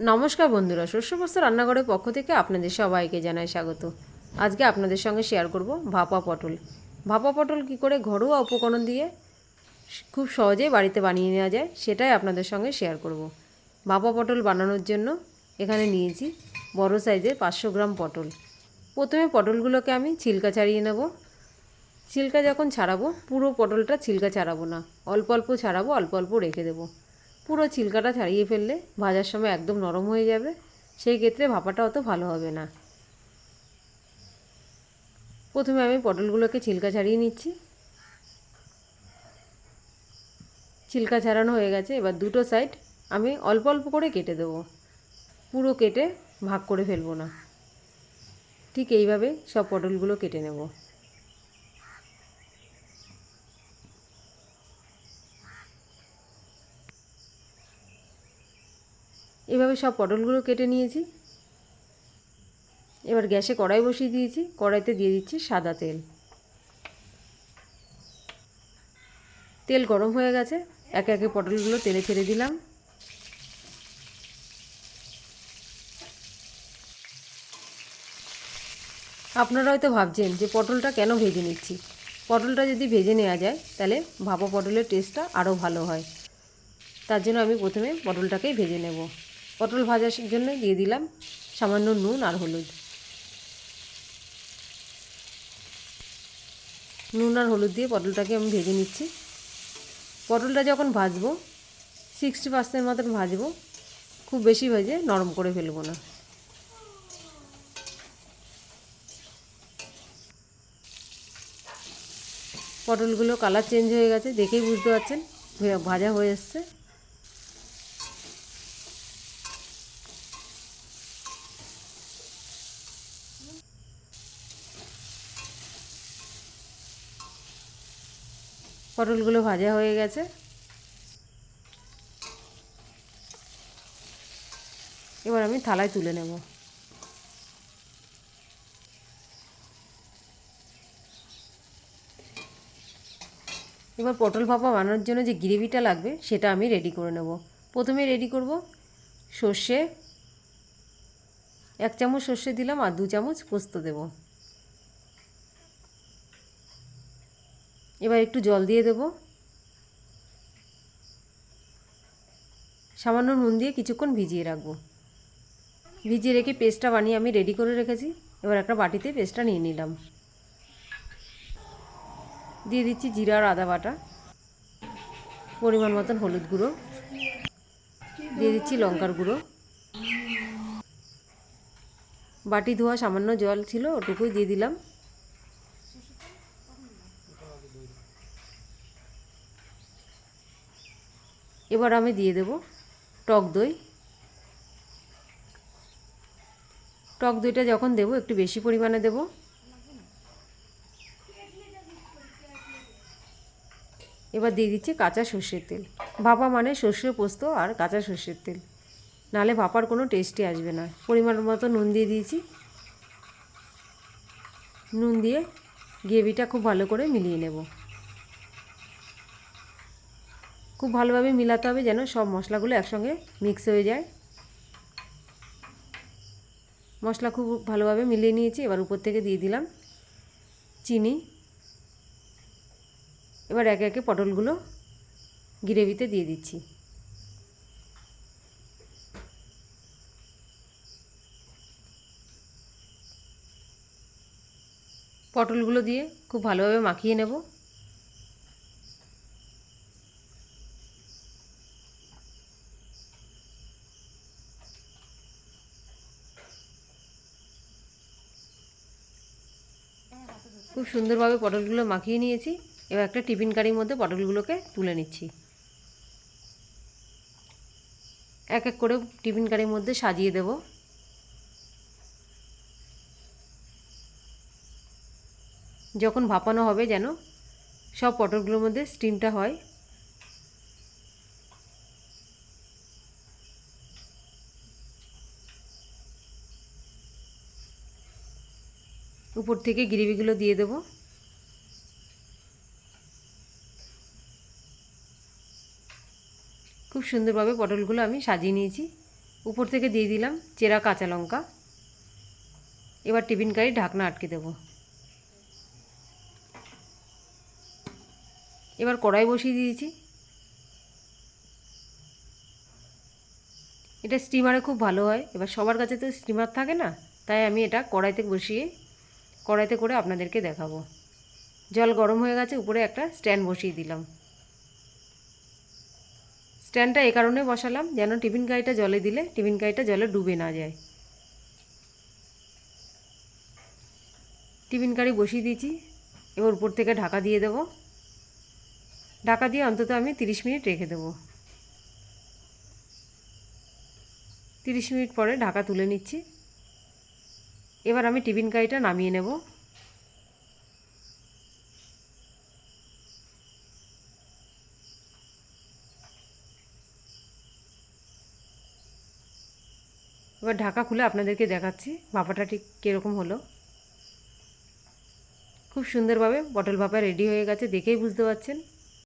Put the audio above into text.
নমস্কার বন্ধুরা শস্যবস্ত রান্নাঘরের পক্ষ থেকে আপনাদের সবাইকে জানাই স্বাগত। আজকে আপনাদের সঙ্গে শেয়ার করব ভাপা পটল। ভাপা পটল কি করে ঘরোয়া উপকরণ দিয়ে খুব সহজেই বাড়িতে বানিয়ে নেওয়া যায়, সেটাই আপনাদের সঙ্গে শেয়ার করব। ভাপা পটল বানানোর জন্য এখানে নিয়েছি বড় সাইজের পাঁচশো গ্রাম পটল। প্রথমে পটলগুলোকে আমি ছিলকা ছাড়িয়ে নেব। ছিলকা যখন ছাড়াবো, পুরো পটলটা ছিলকা ছাড়াবো না। অল্প অল্প ছাড়াবো, অল্প অল্প রেখে দেবো। পুরো ছিলকাটা ছাড়িয়ে ফেললে ভাজার সময় একদম নরম হয়ে যাবে। সেই ক্ষেত্রে ভাপাটা অত ভালো হবে না। প্রথমে আমি পটলগুলোকে ছিলকা ছাড়িয়ে নিচ্ছি। ছিলকা ছাড়ানো হয়ে গেছে। এবার দুটো সাইড আমি অল্প অল্প করে কেটে দেবো। পুরো কেটে ভাগ করে ফেলব না। ঠিক এইভাবে সব পটলগুলো কেটে নেব। এভাবে সব পটলগুলো কেটে নিয়েছি। এবার গ্যাসে কড়াই বসিয়ে দিয়েছি। কড়াইতে দিয়ে দিচ্ছি সাদা তেল। তেল গরম হয়ে গেছে। একে একে পটলগুলো তেলে ছেড়ে দিলাম। আপনারা হয়তো ভাবছেন যে পটলটা কেন ভেজে নিচ্ছি? পটলটা যদি ভেজে নেওয়া যায়, তাহলে ভাপা পটলের টেস্টটা আরও ভালো হয়। তার জন্য আমি প্রথমে পটলটাকেই ভেজে নেব। পটল ভাজার জন্য দিয়ে দিলাম সামান্য নুন আর হলুদ। নুন আর হলুদ দিয়ে পটলটাকে আমি ভেজে নিচ্ছি। পটলটা যখন ভাজবো সিক্সটি পার্সেন্ট মতন ভাজবো, খুব বেশি ভেজে নরম করে ফেলব না। পটলগুলো কালার চেঞ্জ হয়ে গেছে, দেখেই বুঝতে পারছেন ভাজা হয়ে এসছে। পটলগুলো ভাজা হয়ে গেছে। এবার আমি থালায় তুলে নেব। এবার পটল ভাপা বানানোর জন্য যে গ্রেভিটা লাগবে, সেটা আমি রেডি করে নেব। প্রথমে রেডি করব সর্ষে। এক চামচ সর্ষে দিলাম আর দু চামচ পোস্ত দেব। এবার একটু জল দিয়ে দেব। সামান্য নুন দিয়ে কিছুক্ষণ ভিজিয়ে রাখব। ভিজিয়ে রেখে পেস্টটা বানিয়ে আমি রেডি করে রেখেছি। এবার একটা বাটিতে পেস্টটা নিয়ে নিলাম। দিয়ে দিচ্ছি জিরা আর আদা বাটা, পরিমাণ মতন হলুদ গুঁড়ো। দিয়ে দিচ্ছি লঙ্কার গুঁড়ো। বাটি ধোয়া সামান্য জল ছিল, ওটুকুই দিয়ে দিলাম। এবার আমি দিয়ে দেব টক দই। টক দইটা যখন দেবো, একটু বেশি পরিমাণে দেবো। এবার দিয়ে দিচ্ছি কাঁচা সর্ষের তেল। ভাপা মানে সর্ষে পোস্ত আর কাঁচা সর্ষের তেল। নাহলে ভাপার কোনো টেস্টই আসবে না। পরিমাণ মতো নুন দিয়ে দিয়েছি। নুন দিয়ে গ্রেভিটা খুব ভালো করে মিলিয়ে নেব। খুব ভালোভাবে মিলাতে হবে যেন সব মশলাগুলো একসঙ্গে মিক্স হয়ে যায়। মশলা খুব ভালোভাবে মিলিয়ে নিয়েছি, এবার উপর থেকে দিয়ে দিলাম চিনি। এবার একে একে পটলগুলো গ্রেভিতে দিয়ে দিচ্ছি। পটলগুলো দিয়ে খুব ভালোভাবে মাখিয়ে নেব। খুব সুন্দরভাবে পটলগুলো মাখিয়ে নিয়েছি। এবার একটা টিফিন কারির মধ্যে পটলগুলোকে তুলে নিচ্ছি। এক এক করে টিফিন কারির মধ্যে সাজিয়ে দেব। যখন ভাপানো হবে যেন, সব পটলগুলোর মধ্যে স্টিমটা হয়। উপর থেকে গ্রেভিগুলো দিয়ে দেবো। খুব সুন্দরভাবে পটলগুলো আমি সাজিয়ে নিয়েছি। উপর থেকে দিয়ে দিলাম চেরা কাঁচা লঙ্কা। এবার টিফিন কারি ঢাকনা আটকে দেবো। এবার কড়াই বসিয়ে দিয়েছি। এটা স্টিমারে খুব ভালো হয়। এবার সবার কাছে তো স্টিমার থাকে না, তাই আমি এটা কড়াইতে বসিয়ে কড়াইতে করে আপনাদেরকে দেখাবো। জল গরম হয়ে গেছে, উপরে একটা স্ট্যান্ড বসিয়ে দিলাম। স্ট্যান্ডটা এ কারণে বসালাম যেন টিফিন কারিটা জলে দিলে টিফিন কারিটা জলে ডুবে না যায়। টিফিন কারি বসিয়ে দিয়েছি, এবার উপর থেকে ঢাকা দিয়ে দেবো। ঢাকা দিয়ে অন্তত আমি তিরিশ মিনিট রেখে দেবো। তিরিশ মিনিট পরে ঢাকা তুলে নিচ্ছি। এবার আমি টিফিন কারিটা নামিয়ে নেব। এবার ঢাকা খুলে আপনাদেরকে দেখাচ্ছি ভাপাটা ঠিক কীরকম হলো। খুব সুন্দরভাবে পটল ভাপা রেডি হয়ে গেছে, দেখেই বুঝতে পারছেন।